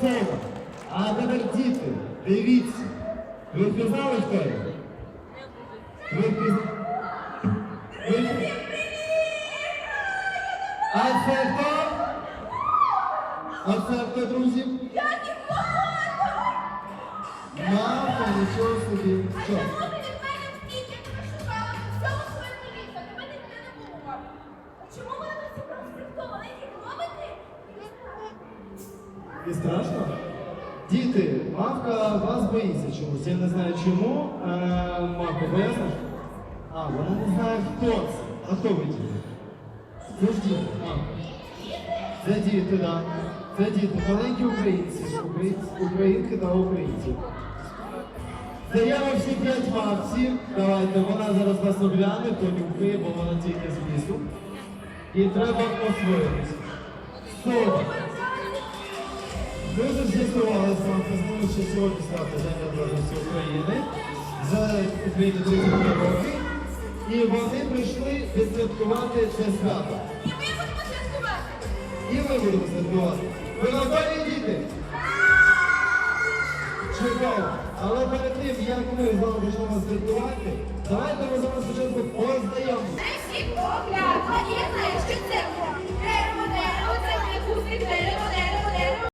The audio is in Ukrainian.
слово. А тепер діти, дивіться. Ви впізнали хто я? Ви впізнали? А це хто? А це хто, друзі? Мама, нічого собі. Що? І страшно? Діти, мавка вас боїться чомусь. Я не знаю чому. Е, мавка, поясниш? А, вона не знає, хто це. А хто ви діти? Це ж діти, мавка. Це діти, так. Да. Це діти, маленькі українці, українці, українки та українці. Даємо всі п'ять мавці. Давайте, вона зараз нас огляне, понюхає, бо вона тільки з лісу. І треба освоїтися. Сто. Ми вже з'ясували з вами, що сьогодні свято День Незалежності України за Україні 35 років. І вони прийшли відсвяткувати це свято. І ми будемо святкувати. І ми будемо святкувати. Ви готові діти? Чудово. Але перед тим, як ми з вами почнемо святкувати, давайте ми з вами спочатку познайомимося. Всі погляд, а я знаю, що це дерево, дерево, це не дерева,